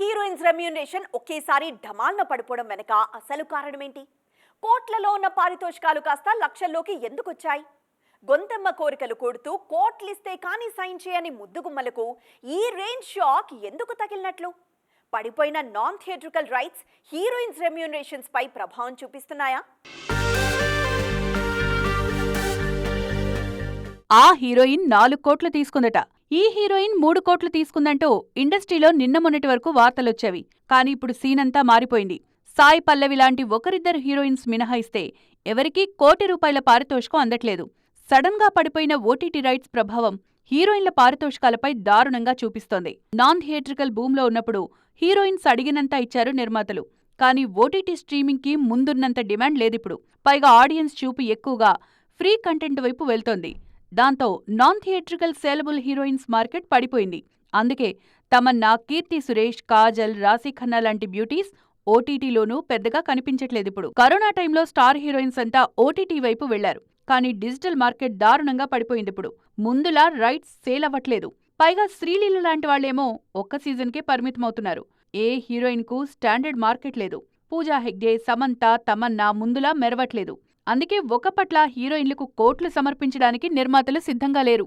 Heroines remuneration ఒకేసారి ఢమాల్న పడిపోవడం వెనక అసలు కారణమేంటి? కోట్లలో ఉన్న పారితోషికాలు కాస్త లక్షల్లోకి ఎందుకు వచ్చాయి గొంతెమ్మ కోరికలు కూడుతూ కోట్లిస్తే కానీ సైన్ చేయని ముద్దుగుమ్మలకు ఈ రేంజ్ షాక్ ఎందుకు తగిలినట్లు? పడిపోయిన non theatrical rights heroines remunerations పై ప్రభావం చూపిస్తున్నాయా? ఆ హీరోయిన్ నాలుగు కోట్లు తీసుకుందట. ఈ హీరోయిన్ మూడు కోట్లు తీసుకుందంటూ ఇండస్ట్రీలో నిన్న మొన్నటి వరకు వార్తలొచ్చేవి. కానీ ఇప్పుడు సీనంతా మారిపోయింది. సాయి పల్లవి లాంటి ఒకరిద్దరు హీరోయిన్స్ మినహాయిస్తే ఎవరికీ కోటి రూపాయల పారితోషికం అందట్లేదు. సడన్గా పడిపోయిన ఓటీటీ రైట్స్ ప్రభావం హీరోయిన్ల పారితోషికాలపై దారుణంగా చూపిస్తోంది. నాన్ థియేట్రికల్ బూమ్లో ఉన్నప్పుడు హీరోయిన్స్ అడిగినంత ఇచ్చారు నిర్మాతలు. కానీ ఓటీటీ స్ట్రీమింగ్కి ముందున్నంత డిమాండ్ లేదిప్పుడు. పైగా ఆడియన్స్ చూపు ఎక్కువగా ఫ్రీ కంటెంట్ వైపు వెళ్తోంది. దాంతో non theatrical saleable heroines market పడిపోయింది. అందుకే తమన్నా కీర్తి సురేష్ కాజల్ రాశి ఖన్నా లాంటి బ్యూటీస్ ఓటీటీలోనూ పెద్దగా కనిపించట్లేదు ఇప్పుడు. కరోనా టైంలో స్టార్ హీరోయిన్స్ అంతా ఓటీటీ వైపు వెళ్ళారు. కానీ డిజిటల్ మార్కెట్ దారుణంగా పడిపోయింది ఇప్పుడు. ముందులా రైట్స్ సేల్ అవ్వట్లేదు. పైగా శ్రీలీల లాంటి వాళ్ళేమో ఒక్క సీజన్కే పరిమితమవుతున్నారు. ఏ హీరోయిన్కు స్టాండర్డ్ మార్కెట్ లేదు. పూజా హెగ్డే సమంత తమన్నా ముందులా మెరవట్లేదు. అందుకే ఒక పట్ల హీరోయిన్లకు కోట్లు సమర్పించడానికి నిర్మాతలు సిద్ధంగా లేరు.